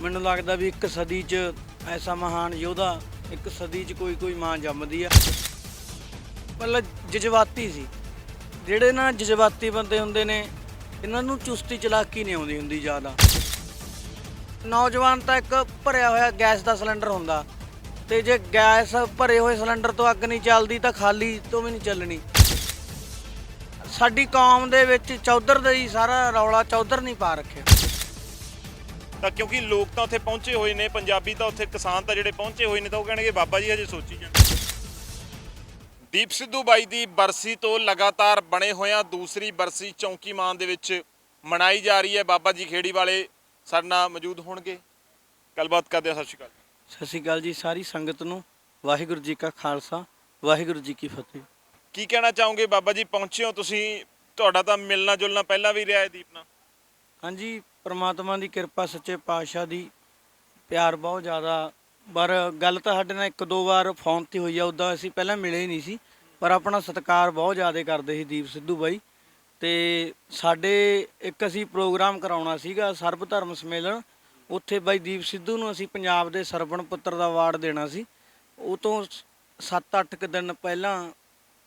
ਮੈਨੂੰ ਲੱਗਦਾ ਵੀ ਇੱਕ ਸਦੀ 'ਚ ਐਸਾ ਮਹਾਨ ਯੋਧਾ, ਇੱਕ ਸਦੀ 'ਚ ਕੋਈ ਕੋਈ ਮਾਂ ਜੰਮਦੀ ਆ। ਮਤਲਬ ਜਜ਼ਬਾਤੀ ਸੀ। ਜਿਹੜੇ ਨਾ ਜਜ਼ਬਾਤੀ ਬੰਦੇ ਹੁੰਦੇ ਨੇ, ਇਹਨਾਂ ਨੂੰ ਚੁਸਤੀ ਚਲਾਕੀ ਨਹੀਂ ਆਉਂਦੀ ਹੁੰਦੀ ਜ਼ਿਆਦਾ। ਨੌਜਵਾਨ ਤਾਂ ਇੱਕ ਭਰਿਆ ਹੋਇਆ ਗੈਸ ਦਾ ਸਿਲੰਡਰ ਹੁੰਦਾ। ਤੇ ਜੇ ਗੈਸ ਭਰੇ ਹੋਏ ਸਿਲੰਡਰ ਤੋਂ ਅੱਗ ਨਹੀਂ ਚੱਲਦੀ ਤਾਂ ਖਾਲੀ ਤੋਂ ਵੀ ਨਹੀਂ ਚੱਲਣੀ। ਸਾਡੀ ਕੌਮ ਦੇ ਵਿੱਚ ਚੌਧਰ ਦਾ ਹੀ ਸਾਰਾ ਰੌਲਾ ਚੌਧਰ ਨਹੀਂ ਪਾ ਰੱਖਿਆ। ਤਾਂ ਕਿਉਂਕਿ ਲੋਕ ਤਾਂ ਉੱਥੇ ਪਹੁੰਚੇ ਹੋਏ ਨੇ ਪੰਜਾਬੀ ਤਾਂ ਉੱਥੇ ਕਿਸਾਨ ਤਾਂ ਜਿਹੜੇ ਪਹੁੰਚੇ ਹੋਏ ਨੇ ਤਾਂ ਉਹ ਕਹਿਣਗੇ ਬਾਬਾ ਜੀ ਹਜੇ ਸੋਚੀ ਜਾਂਦੇ ਦੀਪ ਸਿੱਧੂ ਬਾਈ ਦੀ ਬਰਸੀ ਤੋਂ ਲਗਾਤਾਰ ਬਣੇ ਹੋਇਆਂ ਦੂਸਰੀ ਬਰਸੀ ਚੌਂਕੀ ਮਾਨ ਦੇ ਵਿੱਚ ਮਨਾਈ ਜਾ ਰਹੀ ਹੈ। ਬਾਬਾ ਜੀ ਖੇੜੀ ਵਾਲੇ ਸਾਡੇ ਨਾਲ ਮੌਜੂਦ ਹੋਣਗੇ। ਗੱਲਬਾਤ ਕਰਦੇ ਹਾਂ। ਸਤਿ ਸ਼੍ਰੀ ਅਕਾਲ ਸਤਿ ਸ਼੍ਰੀ ਅਕਾਲ ਜੀ। ਸਾਰੀ ਸੰਗਤ ਨੂੰ ਵਾਹਿਗੁਰੂ ਜੀ ਕਾ ਖਾਲਸਾ ਵਾਹਿਗੁਰੂ ਜੀ ਕੀ ਫਤਿਹ। ਕੀ ਕਹਿਣਾ ਚਾਹੋਗੇ ਬਾਬਾ ਜੀ? ਪਹੁੰਚੇ ਹੋ ਤੁਸੀਂ। ਤੁਹਾਡਾ ਤਾਂ ਮਿਲਣਾ ਜੁਲਣਾ ਪਹਿਲਾਂ ਵੀ ਰਿਹਾ ਹੈ ਦੀਪ ਨਾਲ। ਹਾਂਜੀ, ਪ੍ਰਮਾਤਮਾ ਦੀ ਕਿਰਪਾ, ਸੱਚੇ ਪਾਤਸ਼ਾਹ ਦੀ ਪਿਆਰ ਬਹੁਤ ਜ਼ਿਆਦਾ। ਪਰ ਗੱਲ ਤਾਂ ਸਾਡੇ ਨਾਲ ਇੱਕ ਦੋ ਵਾਰ ਫੋਨ ਤੇ ਹੋਈ ਆ ਉਦਾਂ ਅਸੀਂ ਪਹਿਲਾਂ ਮਿਲੇ ਹੀ ਨਹੀਂ ਸੀ, ਪਰ ਆਪਣਾ ਸਤਿਕਾਰ ਬਹੁਤ ਜ਼ਿਆਦਾ ਕਰਦੇ ਸੀ ਦੀਪ ਸਿੱਧੂ ਬਾਈ। ਤੇ ਸਾਡੇ ਇੱਕ ਅਸੀਂ ਪ੍ਰੋਗਰਾਮ ਕਰਾਉਣਾ ਸੀਗਾ, ਸਰਬ ਧਰਮ ਸੰਮੇਲਨ। ਉੱਥੇ ਬਾਈ ਦੀਪ ਸਿੱਧੂ ਨੂੰ ਅਸੀਂ ਪੰਜਾਬ ਦੇ ਸਰਵਣ ਪੁੱਤਰ ਦਾ ਅਵਾਰਡ ਦੇਣਾ ਸੀ। ਉਹ ਤੋਂ 7-8 ਕੁ ਦਿਨ ਪਹਿਲਾਂ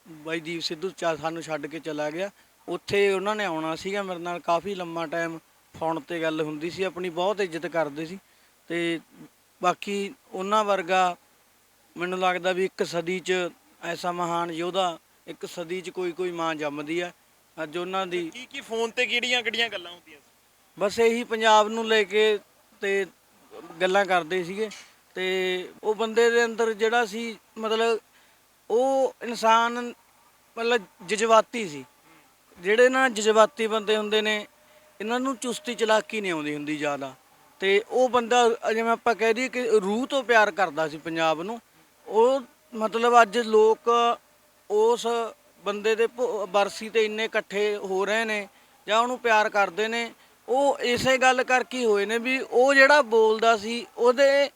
ਬਾਈ ਦੀਪ ਸਿੱਧੂ ਚਾ, ਸਾਨੂੰ ਛੱਡ ਕੇ ਚਲਾ ਗਿਆ। ਉੱਥੇ ਉਹਨਾਂ ਨੇ ਆਉਣਾ ਸੀਗਾ ਮੇਰੇ ਨਾਲ ਕਾਫੀ ਲੰਮਾ ਟਾਈਮ ਫੋਨ ਤੇ ਗੱਲ ਹੁੰਦੀ ਸੀ ਆਪਣੀ ਬਹੁਤ ਇੱਜ਼ਤ ਕਰਦੇ ਸੀ ਤੇ ਬਾਕੀ ਉਹਨਾਂ ਵਰਗਾ ਮੈਨੂੰ ਲੱਗਦਾ ਵੀ ਇੱਕ ਸਦੀ 'ਚ ਐਸਾ ਮਹਾਨ ਯੋਧਾ ਇੱਕ ਸਦੀ 'ਚ ਕੋਈ ਕੋਈ ਮਾਂ ਜੰਮਦੀ ਆ। ਅੱਜ ਉਹਨਾਂ ਦੀ ਕੀ ਕੀ ਫੋਨ ਤੇ ਕਿਹੜੀਆਂ ਕਿਹੜੀਆਂ ਗੱਲਾਂ ਹੁੰਦੀਆਂ ਸੀ? ਬਸ ਇਹੀ ਪੰਜਾਬ ਨੂੰ ਲੈ ਕੇ ਤੇ ਗੱਲਾਂ ਕਰਦੇ ਸੀਗੇ ਤੇ ਉਹ ਬੰਦੇ ਦੇ ਅੰਦਰ ਜਿਹੜਾ ਸੀ ਮਤਲਬ ਉਹ ਇਨਸਾਨ ਮਤਲਬ ਜਜ਼ਬਾਤੀ ਸੀ। ਜਿਹੜੇ ਨਾ ਜਜ਼ਬਾਤੀ ਬੰਦੇ ਹੁੰਦੇ ਨੇ, ਇਹਨਾਂ ਨੂੰ ਚੁਸਤੀ ਚਲਾਕੀ ਨਹੀਂ ਆਉਂਦੀ ਹੁੰਦੀ ਜ਼ਿਆਦਾ। ਤੇ ਉਹ ਬੰਦਾ, ਜਿਵੇਂ ਆਪਾਂ ਕਹਿ ਦਈਏ ਕਿ ਰੂਹ ਤੋਂ ਪਿਆਰ ਕਰਦਾ ਸੀ ਪੰਜਾਬ ਨੂੰ, ਉਹ ਮਤਲਬ ਅੱਜ ਲੋਕ ਉਸ ਬੰਦੇ ਦੇ ਬਰਸੀ ਤੇ ਇੰਨੇ ਇਕੱਠੇ ਹੋ ਰਹੇ ਨੇ, ਜਾਂ ਉਹਨੂੰ ਪਿਆਰ ਕਰਦੇ ਨੇ, ਉਹ ਇਸੇ ਗੱਲ ਕਰਕੇ ਹੋਏ ਨੇ ਵੀ ਉਹ ਜਿਹੜਾ ਬੋਲਦਾ ਸੀ, ਉਹਦੇ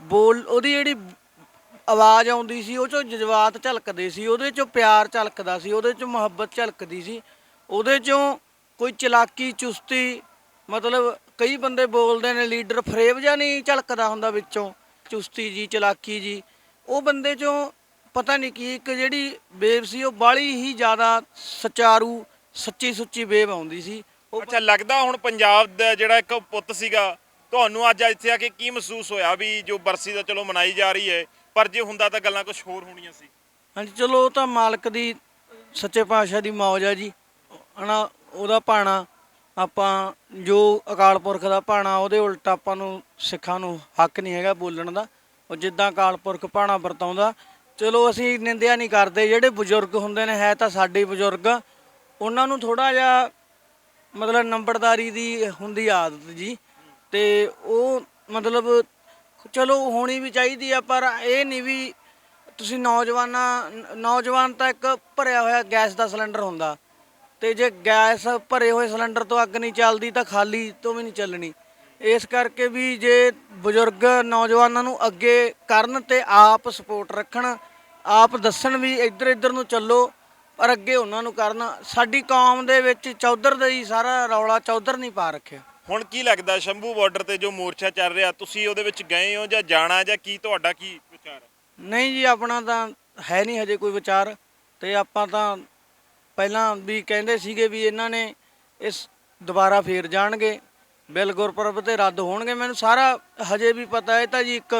ਬੋਲ, ਉਹਦੀ ਜਿਹੜੀ ਆਵਾਜ਼ ਆਉਂਦੀ ਸੀ, ਉਹ ਚੋਂ ਜਜ਼ਬਾਤ ਝਲਕਦੇ ਸੀ, ਉਹਦੇ ਚੋਂ ਪਿਆਰ ਝਲਕਦਾ ਸੀ, ਉਹਦੇ ਚੋਂ ਮੁਹੱਬਤ ਝਲਕਦੀ ਸੀ, ਉਹਦੇ ਚੋਂ ਕੋਈ ਚਲਾਕੀ, ਚੁਸਤੀ, ਮਤਲਬ ਕਈ ਬੰਦੇ ਬੋਲਦੇ ਨੇ, ਲੀਡਰ ਫਰੇਬ ਜਾਂ ਨਹੀਂ ਝਲਕਦਾ ਹੁੰਦਾ ਵਿੱਚੋਂ, ਚੁਸਤੀ ਜੀ, ਚਲਾਕੀ ਜੀ, ਉਹ ਬੰਦੇ ਚੋਂ ਪਤਾ ਨਹੀਂ ਕੀ, ਇੱਕ ਜਿਹੜੀ ਵੇਵ ਸੀ, ਉਹ ਬਾਲੀ ਹੀ ਜ਼ਿਆਦਾ ਸਚਾਰੂ, ਸੱਚੀ ਸੁੱਚੀ ਵੇਵ ਆਉਂਦੀ ਸੀ, ਉਹ ਅੱਛਾ, ਲੱਗਦਾ ਹੁਣ ਪੰਜਾਬ ਦਾ ਜਿਹੜਾ ਇੱਕ ਪੁੱਤ ਸੀਗਾ, ਤੁਹਾਨੂੰ ਅੱਜ ਇੱਥੇ ਆ ਕੇ ਕੀ ਮਹਿਸੂਸ ਹੋਇਆ ਵੀ ਜੋ ਬਰਸੀ ਦਾ ਚਲੋ ਮਨਾਈ ਜਾ ਰਹੀ ਹੈ ਪਰ ਜੇ ਹੁੰਦਾ ਤਾਂ ਗੱਲਾਂ ਕੁਝ ਹੋਰ ਹੋਣੀਆਂ ਸੀ। ਹਾਂਜੀ, ਚਲੋ ਉਹ ਤਾਂ ਮਾਲਕ ਦੀ, ਸੱਚੇ ਪਾਤਸ਼ਾਹ ਦੀ ਮੌਜ ਆ ਜੀ। ਹਨਾ, ਉਹਦਾ ਭਾਣਾ ਆਪਾਂ ਜੋ ਅਕਾਲ ਪੁਰਖ ਦਾ ਭਾਣਾ ਉਹਦੇ ਉਲਟ ਆਪਾਂ ਨੂੰ ਸਿੱਖਾਂ ਨੂੰ ਹੱਕ ਨਹੀਂ ਹੈਗਾ ਬੋਲਣ ਦਾ। ਉਹ ਜਿੱਦਾਂ ਅਕਾਲ ਪੁਰਖ ਭਾਣਾ ਵਰਤਾਉਂਦਾ। ਚਲੋ ਅਸੀਂ ਨਿੰਦਿਆ ਨਹੀਂ ਕਰਦੇ। ਜਿਹੜੇ ਬਜ਼ੁਰਗ ਹੁੰਦੇ ਨੇ, ਹੈ ਤਾਂ ਸਾਡੇ ਬਜ਼ੁਰਗ। ਉਹਨਾਂ ਨੂੰ ਥੋੜਾ ਜਿਹਾ ਮਤਲਬ ਨੰਬਰਦਾਰੀ ਦੀ ਹੁੰਦੀ ਆਦਤ ਜੀ। ਤੇ ਉਹ ਮਤਲਬ ਚਲੋ ਹੋਣੀ ਵੀ ਚਾਹੀਦੀ ਆ, ਪਰ ਇਹ ਨਹੀਂ ਵੀ ਤੁਸੀਂ ਨੌਜਵਾਨਾਂ, ਨੌਜਵਾਨ ਤਾਂ ਇੱਕ ਭਰਿਆ ਹੋਇਆ ਗੈਸ ਦਾ ਸਿਲੰਡਰ ਹੁੰਦਾ। ਤੇ ਜੇ ਗੈਸ ਭਰੇ ਹੋਏ ਸਿਲੰਡਰ ਤੋਂ ਅੱਗ ਨਹੀਂ ਚੱਲਦੀ ਤਾਂ ਖਾਲੀ ਤੋਂ ਵੀ ਨਹੀਂ ਚੱਲਣੀ। ਇਸ ਕਰਕੇ ਵੀ ਜੇ ਬਜ਼ੁਰਗ ਨੌਜਵਾਨਾਂ ਨੂੰ ਅੱਗੇ ਕਰਨ ਤੇ ਆਪ ਸਪੋਰਟ ਰੱਖਣ, ਆਪ ਦੱਸਣ ਵੀ ਇੱਧਰ ਇੱਧਰ ਨੂੰ ਚੱਲੋ, ਪਰ ਅੱਗੇ ਉਹਨਾਂ ਨੂੰ ਕਰਨ, ਸਾਡੀ ਕੌਮ ਦੇ ਵਿੱਚ ਚੌਧਰ ਦਾ ਹੀ ਸਾਰਾ ਰੌਲਾ ਚੌਧਰ ਨਹੀਂ ਪਾ ਰੱਖਿਆ। ਹੁਣ ਕੀ ਲੱਗਦਾ ਸ਼ੰਭੂ ਬਾਰਡਰ ਤੇ ਜੋ ਮੋਰਚਾ ਚੱਲ ਰਿਹਾ, ਤੁਸੀਂ ਉਹਦੇ ਵਿੱਚ ਗਏ ਹੋ ਜਾਂ ਜਾਣਾ ਜਾਂ ਕੀ ਤੁਹਾਡਾ ਕੀ ਵਿਚਾਰ ਹੈ? ਨਹੀਂ ਜੀ, ਆਪਣਾ ਤਾਂ ਹੈ ਨਹੀਂ ਹਜੇ ਕੋਈ ਵਿਚਾਰ ਤੇ ਆਪਾਂ ਤਾਂ ਪਹਿਲਾਂ ਵੀ ਕਹਿੰਦੇ ਸੀਗੇ ਵੀ ਇਹਨਾਂ ਨੇ ਇਸ ਦੁਬਾਰਾ ਫੇਰ ਜਾਣਗੇ, ਬਿੱਲ ਗੁਰਪੁਰਬ ਤੇ ਰੱਦ ਹੋਣਗੇ। ਮੈਨੂੰ ਸਾਰਾ ਹਜੇ ਵੀ ਪਤਾ ਹੈ ਤਾਂ ਜੀ ਇੱਕ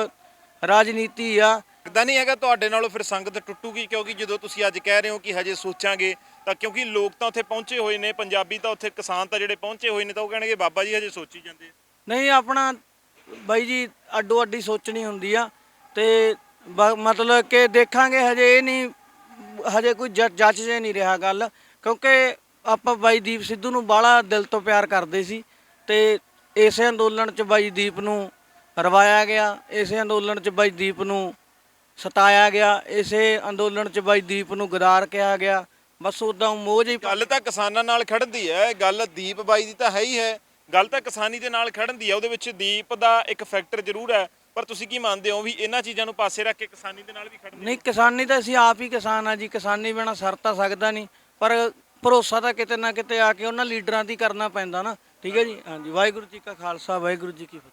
ਰਾਜਨੀਤੀ ਆ। ਲੱਗਦਾ ਨਹੀਂ ਹੈਗਾ ਤੁਹਾਡੇ ਨਾਲੋਂ ਫਿਰ ਸੰਗਤ ਟੁੱਟੂਗੀ ਕਿਉਂਕਿ ਜਦੋਂ ਤੁਸੀਂ ਅੱਜ ਕਹਿ ਰਹੇ ਹੋ ਕਿ ਹਜੇ ਸੋਚਾਂਗੇ, ਤਾਂ ਕਿਉਂਕਿ ਲੋਕ ਤਾਂ ਉੱਥੇ ਪਹੁੰਚੇ ਹੋਏ ਨੇ, ਪੰਜਾਬੀ ਤਾਂ ਉੱਥੇ ਕਿਸਾਨ ਤਾਂ ਜਿਹੜੇ ਪਹੁੰਚੇ ਹੋਏ ਨੇ, ਤਾਂ ਉਹ ਕਹਿਣਗੇ, ਬਾਬਾ ਜੀ, ਹਜੇ ਸੋਚੀ ਜਾਂਦੇ ਆ। ਨਹੀਂ, ਆਪਣਾ ਬਾਈ ਜੀ ਅੱਡੋ ਅੱਡੀ ਸੋਚਣੀ ਹੁੰਦੀ ਆ ਤੇ ਬ- ਮਤਲਬ ਕਿ ਦੇਖਾਂਗੇ, ਹਜੇ ਇਹ ਨਹੀਂ, ਹਜੇ ਕੋਈ ਜ- ਜੱਜ ਜੇ ਨਹੀਂ ਰਿਹਾ ਗੱਲ, ਕਿਉਂਕਿ ਆਪਾਂ ਬਾਈ ਦੀਪ ਸਿੱਧੂ ਨੂੰ ਬਾਹਲਾ ਦਿਲ ਤੋਂ ਪਿਆਰ ਕਰਦੇ ਸੀ ਤੇ ਇਸੇ ਅੰਦੋਲਨ 'ਚ ਬਾਈ ਦੀਪ ਨੂੰ ਰਵਾਇਆ ਗਿਆ, ਇਸੇ ਅੰਦੋਲਨ 'ਚ ਬਾਈ ਦੀਪ ਨੂੰ ਸਤਾਇਆ ਗਿਆ ਇਸੇ ਅੰਦੋਲਨ 'ਚ ਬਾਈ ਦੀਪ ਨੂੰ ਗਦਾਰ ਕਿਹਾ ਗਿਆ। ਬਸ ਉਦਾਂ ਮੋਹ ਜਿਹੀ ਗੱਲ ਤਾਂ ਕਿਸਾਨਾਂ ਨਾਲ ਖੜਨ ਦੀ ਹੈ ਗੱਲ ਦੀਪ ਬਾਈ ਦੀ ਤਾਂ ਹੈ ਹੀ ਹੈ। ਗੱਲ ਤਾਂ ਕਿਸਾਨੀ ਦੇ ਨਾਲ ਖੜਨ ਦੀ ਹੈ ਉਹਦੇ ਵਿੱਚ ਦੀਪ ਦਾ ਇੱਕ ਫੈਕਟਰ ਜ਼ਰੂਰ ਹੈ। ਪਰ ਤੁਸੀਂ ਕੀ ਮੰਨਦੇ ਹੋ ਵੀ ਇਹਨਾਂ ਚੀਜ਼ਾਂ ਨੂੰ ਪਾਸੇ ਰੱਖ ਕੇ ਕਿਸਾਨੀ ਦੇ ਨਾਲ ਵੀ ਖੜਨ ਨਹੀਂ ਕਿਸਾਨੀ ਤਾਂ ਅਸੀਂ ਆਪ ਹੀ ਕਿਸਾਨ ਆ ਜੀ ਕਿਸਾਨੀ ਬਿਨਾ ਸਰ ਤਾਂ ਸਕਦਾ ਨਹੀਂ। ਪਰ ਭਰੋਸਾ ਤਾਂ ਕਿਤੇ ਨਾ ਕਿਤੇ ਆ ਕੇ ਉਹਨਾਂ ਲੀਡਰਾਂ ਦੀ ਕਰਨਾ ਪੈਂਦਾ ਨਾ। ਠੀਕ ਹੈ ਜੀ? ਹਾਂਜੀ ਵਾਹਿਗੁਰੂ ਜੀ ਕਾ ਖਾਲਸਾ ਵਾਹਿਗੁਰੂ ਜੀ ਕੀ ਫਤਿਹ।